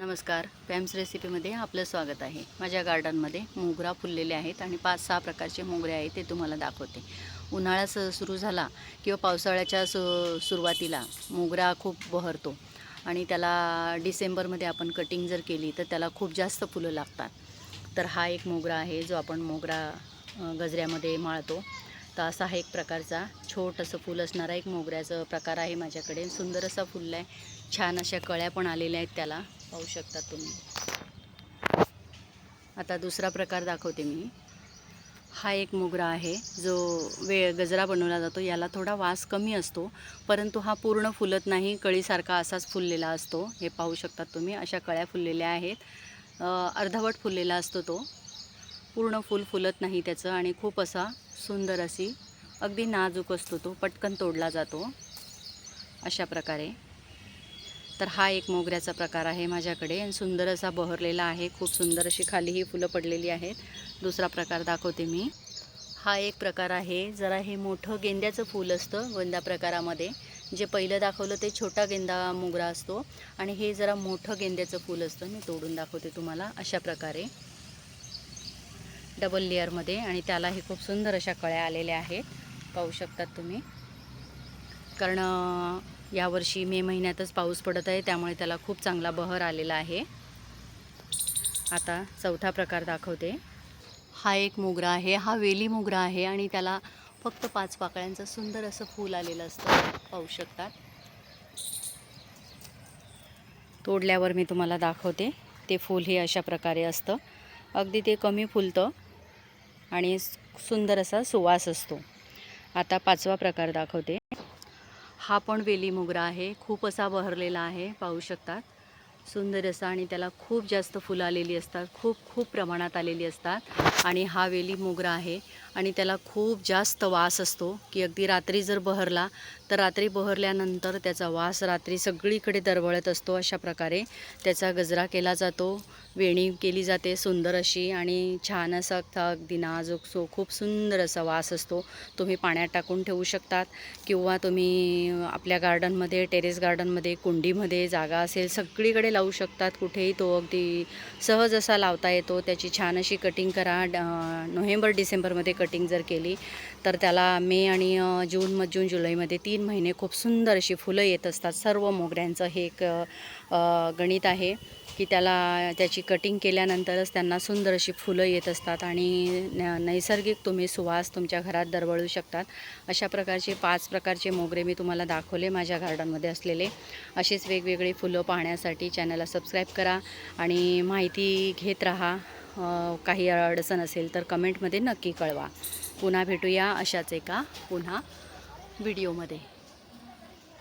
नमस्कार पॅम्स रेसिपीमध्ये आपलं स्वागत आहे. माझ्या गार्डनमध्ये मोगरा फुललेले आहेत आणि पाच सहा प्रकारचे मोगरे आहेत ते तुम्हाला दाखवते. उन्हाळा स सुरू झाला किंवा पावसाळ्याच्या सु सुरुवातीला मोगरा खूप बहरतो आणि त्याला डिसेंबरमध्ये आपण कटिंग जर केली तर त्याला खूप जास्त फुलं लागतात. तर हा एक मोगरा आहे जो आपण मोगरा गजऱ्यामध्ये माळतो. तर असा हा एक प्रकारचा छोटंसं फूल असणारा एक मोगऱ्याचं प्रकार आहे माझ्याकडे. सुंदर असा फुलला आहे. छान अशा कळ्या पण आलेल्या आहेत त्याला. पाहू शकता तुम्ही. आता दुसरा प्रकार दाखवते मी. हा एक मोगरा आहे. जो वे गजरा बनवला जातो. याला थोडा वास कमी असतो. परंतु हा पूर्ण फुलत नाही. कळीसारखा असाच फुललेला असतो. हे पाहू शकतात तुम्ही. अशा कळ्या फुललेल्या आहेत. अर्धवट फुललेला असतो तो. पूर्ण फुल फुलत नाही त्याचं आणि खूप असा सुंदर अशी अगदी नाजूक असतो तो पटकन तोडला जातो. अशा प्रकारे. तर हा एक मोगऱ्याचा प्रकार आहे माझ्याकडे आणि सुंदर असा बहरलेला आहे खूप सुंदर अशी खालीही फुलं पडलेली आहेत. दुसरा प्रकार दाखवते मी. हा एक प्रकार आहे जरा हे मोठं गेंद्याचं फूल असतं गोंदा प्रकारामध्ये. जे पहिलं दाखवलं ते छोटा गेंदा मोगरा असतो आणि हे जरा मोठं गेंद्याचं फूल असतं मी तोडून दाखवते तुम्हाला. अशा प्रकारे. डबल लेअरमध्ये आणि त्यालाही खूप सुंदर अशा कळ्या आलेल्या आहेत. पाहू शकतात तुम्ही. कारण यावर्षी मे महिन्यातच पाऊस पडत आहे त्यामुळे त्याला खूप चांगला बहर आलेला आहे. आता चौथा प्रकार दाखवते. हा एक मोगरा आहे हा वेली मोगरा आहे आणि त्याला फक्त पाच पाकळ्यांचं सुंदर असं फूल आलेलं असतं. पाहू शकतात तोडल्यावर मी तुम्हाला दाखवते. ते फूल हे अशा प्रकारे असतं. अगदी ते कमी फुलतं. आणि सुंदर असा सुवास असतो. आता पाचवा प्रकार दाखवते. हा पण वेली मोगरा आहे. खूप असा बहरलेला आहे पाहू शकतात. सुंदर असा आणि त्याला खूप जास्त फुलं आलेली असतात. खूप खूप प्रमाणात आलेली असतात. आणि हा वेली मोगरा आहे. आणि त्याला खूप जास्त वास असतो की अगदी रात्री जर बहरला तर रात्री बहरल्यानंतर त्याचा वास रात्री सगळीकडे दरवळत असतो अशा प्रकारे त्याचा गजरा केला जातो. वेणी केली जाते सुंदर अशी आणि छान असा अगदी नाजूक सो खूप सुंदर असा वास असतो. तुम्ही पाण्यात टाकून ठेवू शकतात किंवा तुम्ही आपल्या गार्डनमध्ये टेरेस गार्डनमध्ये कुंडीमध्ये जागा असेल सगळीकडे लावू शकतात. कुठेही तो अगदी सहज असा लावता येतो. त्याची छान अशी कटिंग करा. ड- नोव्हेंबर डिसेंबरमध्ये कटिंग जर केली तर त्याला मे आणि जून म जून जुलैमध्ये तीन महिने खूप सुंदर अशी फुलं येत असतात. सर्व मोगऱ्यांचं हे एक गणित आहे की त्याला त्याची कटिंग केल्यानंतरच त्यांना सुंदर अशी फुलं येत असतात आणि न नैसर्गिक तुम्ही सुवास तुमच्या घरात दरवळू शकतात. अशा प्रकारचे पाच प्रकारचे मोगरे मी तुम्हाला दाखवले माझ्या गार्डनमध्ये असलेले. अशीच वेगवेगळी फुलं पाहण्यासाठी चॅनलला सबस्क्राईब करा आणि माहिती घेत राहा. काही अडचण असेल तर कमेंटमध्ये नक्की कळवा. पुन्हा भेटूया अशाच एका पुन्हा व्हिडिओमध्ये.